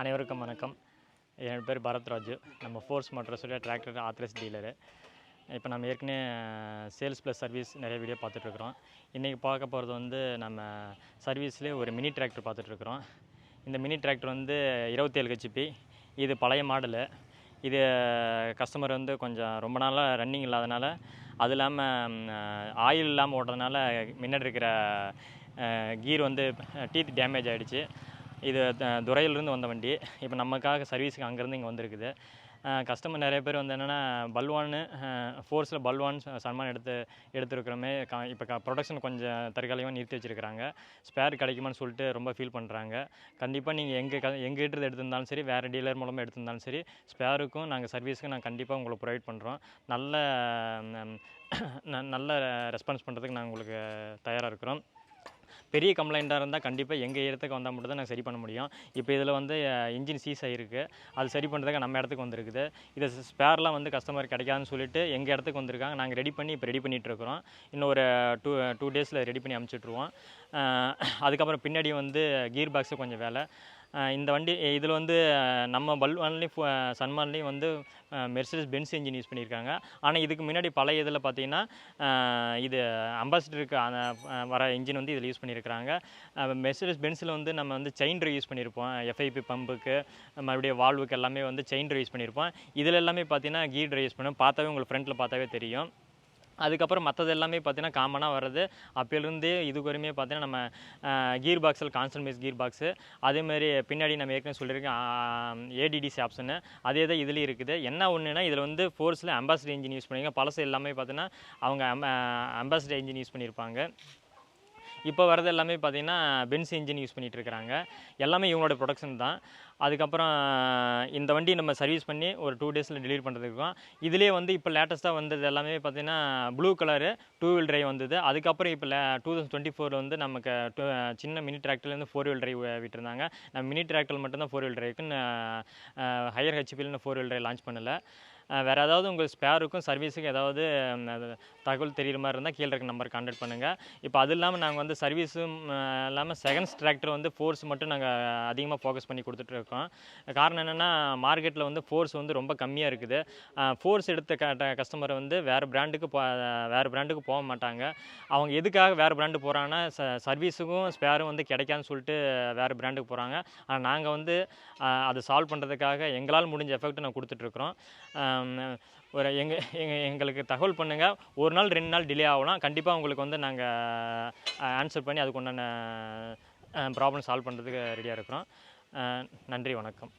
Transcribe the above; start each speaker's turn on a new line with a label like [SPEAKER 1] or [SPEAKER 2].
[SPEAKER 1] அனைவருக்கும் வணக்கம். என் பேர் பரத்ராஜ். நம்ம ஃபோர்ஸ் மோட்டர்ஸுடைய டிராக்டர் ஆத்ரஸ் டீலரு. இப்போ நம்ம ஏற்கனவே சேல்ஸ் ப்ளஸ் சர்வீஸ் நிறைய வீடியோ பார்த்துட்ருக்குறோம். இன்றைக்கி பார்க்க போகிறது வந்து நம்ம சர்வீஸ்லேயே ஒரு மினி டிராக்டர் பார்த்துட்ருக்குறோம். இந்த மினி டிராக்டர் வந்து இருபத்தேழு ஹெச்பி. இது பழைய மாடலு. இது கஸ்டமர் வந்து கொஞ்சம் ரொம்ப நாளாக ரன்னிங் இல்லாதனால அது இல்லாமல் ஆயில் இல்லாமல் ஓடுறதுனால முன்னாடி இருக்கிற கீர் வந்து டீத் டேமேஜ் ஆகிடுச்சு இது த- துறையிலிருந்து வந்த வண்டி. இப்போ நமக்காக சர்வீஸுக்கு அங்கேருந்து இங்கே வந்திருக்குது. கஸ்டமர் நிறைய பேர் வந்து என்னென்னா பல்வான்னு ஃபோர்ஸில் பல்வான் சன்மான் எடுத்து எடுத்துருக்கிறோமே. கா இப்போ ப்ரொடக்ஷன் கொஞ்சம் தற்காலிகமாக நிறுத்தி வச்சுருக்கிறாங்க. ஸ்பேர் கிடைக்குமான்னு சொல்லிட்டு ரொம்ப ஃபீல் பண்ணுறாங்க கண்டிப்பாக நீங்கள் எங்கள் க எங்கிட்ட எடுத்திருந்தாலும் சரி வேறு டீலர் மூலமாக எடுத்திருந்தாலும் சரி ஸ்பேருக்கும் நாங்கள் சர்வீஸுக்கும் நாங்கள் கண்டிப்பாக உங்களுக்கு ப்ரொவைட் பண்ணுறோம் நல்ல நல்ல ரெஸ்பான்ஸ் பண்ணுறதுக்கு நாங்கள் உங்களுக்கு தயாராக இருக்கிறோம். பெரிய கம்ப்ளைண்ட்டாக இருந்தால் கண்டிப்பாக எங்கள் இடத்துக்கு வந்தால் மட்டும் தான் நாங்கள் சரி பண்ண முடியும். இப்போ இதில் வந்து இன்ஜின் சீஸ் ஆகிருக்கு அது சரி பண்ணுறதுக்கு நம்ம இடத்துக்கு வந்திருக்குது. இதை ஸ்பேர்லாம் வந்து கஸ்டமர் கிடைக்காதுன்னு சொல்லிட்டு எங்கள் இடத்துக்கு வந்திருக்காங்க. நாங்கள் ரெடி பண்ணி இப்போ ரெடி பண்ணிகிட்டு இருக்கிறோம். இன்னும் ஒரு டூ டூ டேஸில் ரெடி பண்ணி அமுச்சிட்ருவோம் அதுக்கப்புறம் பின்னாடி வந்து கீர் பாக்ஸு கொஞ்சம் வேலை. இந்த வண்டி இதில் வந்து நம்ம பல்வான்லேயும் சன்மான்லேயும் வந்து மெர்சடிஸ் பென்ஸ் இன்ஜின் யூஸ் பண்ணியிருக்காங்க. ஆனால் இதுக்கு முன்னாடி பழைய இதில் பார்த்தீங்கன்னா இது அம்பாசிடருக்கு அந்த வர இன்ஜின் வந்து இதில் யூஸ் பண்ணியிருக்கிறாங்க. மெர்சடிஸ் பென்ஸில் வந்து நம்ம வந்து செயின் யூஸ் பண்ணியிருப்போம். எஃப்ஐபி பம்புக்கு மறுபடியும் வால்வுக்கு எல்லாமே வந்து செயின் யூஸ் பண்ணியிருப்போம். இதில் எல்லாமே பார்த்தீங்கன்னா கீர் ட்ரை யூஸ் பண்ணுவோம். பார்த்தாவே உங்களுக்கு ஃப்ரண்ட்டில் பார்த்தாவே தெரியும். அதுக்கப்புறம் மற்றது எல்லாமே பார்த்தீங்கன்னா காமனாக வர்றது. அப்போலேருந்தே இது வரையுமே பார்த்தீங்கன்னா நம்ம கீர் பாக்ஸில் கான்ஸ்டன்ட் கீர் பாக்ஸு அதேமாதிரி பின்னாடி நம்ம ஏற்கனவே சொல்லியிருக்கேன் ஏடிடிசி ஆப்ஷனு அதே தான் இதுலேயும் இருக்குது. என்ன ஒன்றுனா இதில் வந்து ஃபோர்ஸில் அம்பாசிடர் இன்ஜின் யூஸ் பண்ணியிருக்காங்க பழசு எல்லாமே பார்த்தீங்கன்னா அவங்க அம்பாசிடர் இன்ஜின் யூஸ் பண்ணியிருப்பாங்க இப்போ வரது எல்லாமே பார்த்தீங்கன்னா பென்ஸ் இன்ஜின் யூஸ் பண்ணிகிட்டு இருக்கிறாங்க எல்லாமே இவங்களோட ப்ரொடக்ஷன் தான். அதுக்கப்புறம் இந்த வண்டி நம்ம சர்வீஸ் பண்ணி ஒரு டூ டேஸில் டெலிவரி பண்ணுறதுக்கும் இதுலேயே வந்து இப்போ லேட்டஸ்ட்டாக வந்தது எல்லாமே பார்த்தீங்கன்னா blue colour two wheel drive வந்தது. அதுக்கப்புறம் இப்போ டூ தௌசண்ட் டுவெண்ட்டி ஃபோர் வந்து நமக்கு டூ சின்ன மினி டிராக்டர்லேருந்து ஃபோர் வீல் டிரைவ் விட்டுருந்தாங்க. நம்ம மினி டிராக்டர் மட்டும்தான் ஃபோர் வீல் டிரைவுக்குன்னு ஹையர் ஹெச்பியில் ஃபோர் வீல் டிரைவ் லான்ச் பண்ணல. வேறு ஏதாவது உங்கள் ஸ்பேருக்கும் சர்வீஸுக்கும் ஏதாவது தகவல் தெரிகிற மாதிரி இருந்தால் கீழே இருக்க நம்பர் கான்டாக்ட் பண்ணுங்கள் இப்போ அது இல்லாமல் நாங்கள் வந்து சர்வீஸும் இல்லாமல் செகண்ட்ஸ் டிராக்டர் வந்து ஃபோர்ஸ் மட்டும் நாங்கள் அதிகமாக ஃபோக்கஸ் பண்ணி கொடுத்துட்ருக்கோம் காரணம் என்னென்னா மார்க்கெட்டில் வந்து ஃபோர்ஸ் வந்து ரொம்ப கம்மியாக இருக்குது. ஃபோர்ஸ் எடுத்த க கஸ்டமர் வந்து வேறு பிராண்டுக்கு போ வேறு பிராண்டுக்கு போக மாட்டாங்க. அவங்க எதுக்காக வேறு பிராண்டு போகிறாங்கன்னா ச சர்வீஸுக்கும் ஸ்பேரும் வந்து கிடைக்காதுன்னு சொல்லிட்டு வேறு பிராண்டுக்கு போகிறாங்க ஆனால் நாங்கள் வந்து அதை சால்வ் பண்ணுறதுக்காக எங்களால் முடிஞ்ச எஃபெக்ட் நான் கொடுத்துட்ருக்குறோம் ஒரு எங்கள் எங்கள் எங்களுக்கு தகவல் பண்ணுங்கள் ஒரு நாள் ரெண்டு நாள் டிலே ஆகலாம். கண்டிப்பாக உங்களுக்கு வந்து நாங்கள் ஆன்சர் பண்ணி அதுக்கு உண்டான ப்ராப்ளம் சால்வ் பண்ணுறதுக்கு ரெடியாக இருக்கிறோம். நன்றி வணக்கம்.